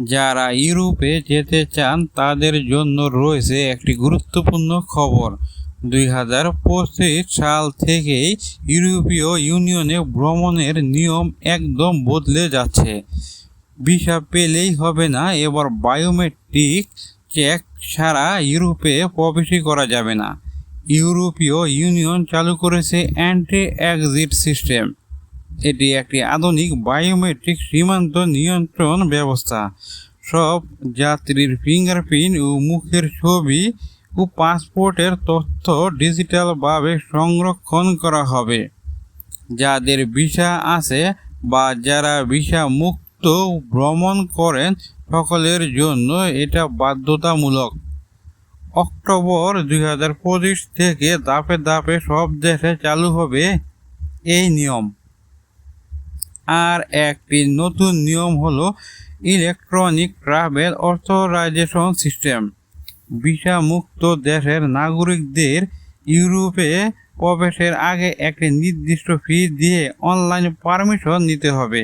যারা ইউরোপে যেতে চান, তাদের জন্য রয়েছে একটি গুরুত্বপূর্ণ খবর। দুই হাজার পঁচিশ সাল থেকেই ইউরোপীয় ইউনিয়নে ভ্রমণের নিয়ম একদম বদলে যাচ্ছে। ভিসা পেলেই হবে না, এবার বায়োমেট্রিক চেক ছাড়া ইউরোপে প্রবেশই করা যাবে না। ইউরোপীয় ইউনিয়ন চালু করেছে অ্যান্টি এক্সিট সিস্টেম। এটি একটি আধুনিক বায়োমেট্রিক সীমান্ত নিয়ন্ত্রণ ব্যবস্থা। সব যাত্রীর ফিঙ্গারপ্রিন্ট ও মুখের ছবি ও পাসপোর্টের তথ্য ডিজিটালভাবে সংরক্ষণ করা হবে। যাদের ভিসা আছে বা যারা ভিসা মুক্ত ভ্রমণ করেন, সকলের জন্য এটা বাধ্যতামূলক। অক্টোবর দুই হাজার পঁচিশ থেকে ধাপে ধাপে সব দেশে চালু হবে এই নিয়ম। আর একটি নতুন নিয়ম হলো electronic travel authorisation system visa মুক্ত দেশের নাগরিকদের ইউরোপে প্রবেশের আগে একটি নির্দিষ্ট ফি দিয়ে অনলাইন পারমিশন নিতে হবে।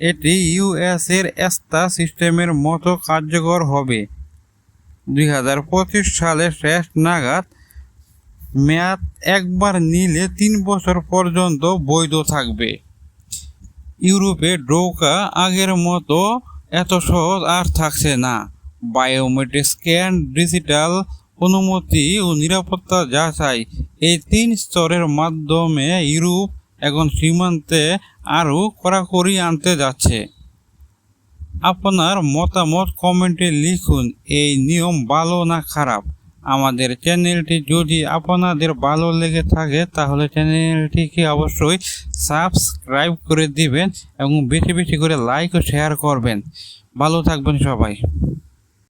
এটি ইউএস এর এস্তা সিস্টেমের মতো কার্যকর হবে। দুই হাজার পঁচিশ সালের শেষ নাগাদ মেয়াদ একবার নিলে তিন বছর পর্যন্ত বৈধ থাকবে। ইউরোপে ঢোকা আগের মতো এত সহজ আর থাকছে না। বায়োমেট্রিক স্ক্যান, ডিজিটাল অনুমতি ও নিরাপত্তা যাচাই এই তিন স্তরের মাধ্যমে ইউরোপ এখন সীমান্তে আরও কড়াকড়ি আনতে যাচ্ছে। আপনার মতামত কমেন্টে লিখুন, এই নিয়ম ভালো না খারাপ? আমাদের চ্যানেলটি যদি আপনাদের ভালো লেগে থাকে, তাহলে চ্যানেলটিকে অবশ্যই সাবস্ক্রাইব করে দিবেন এবং বেশি বেশি করে লাইক ও শেয়ার করবেন। ভালো থাকবেন সবাই।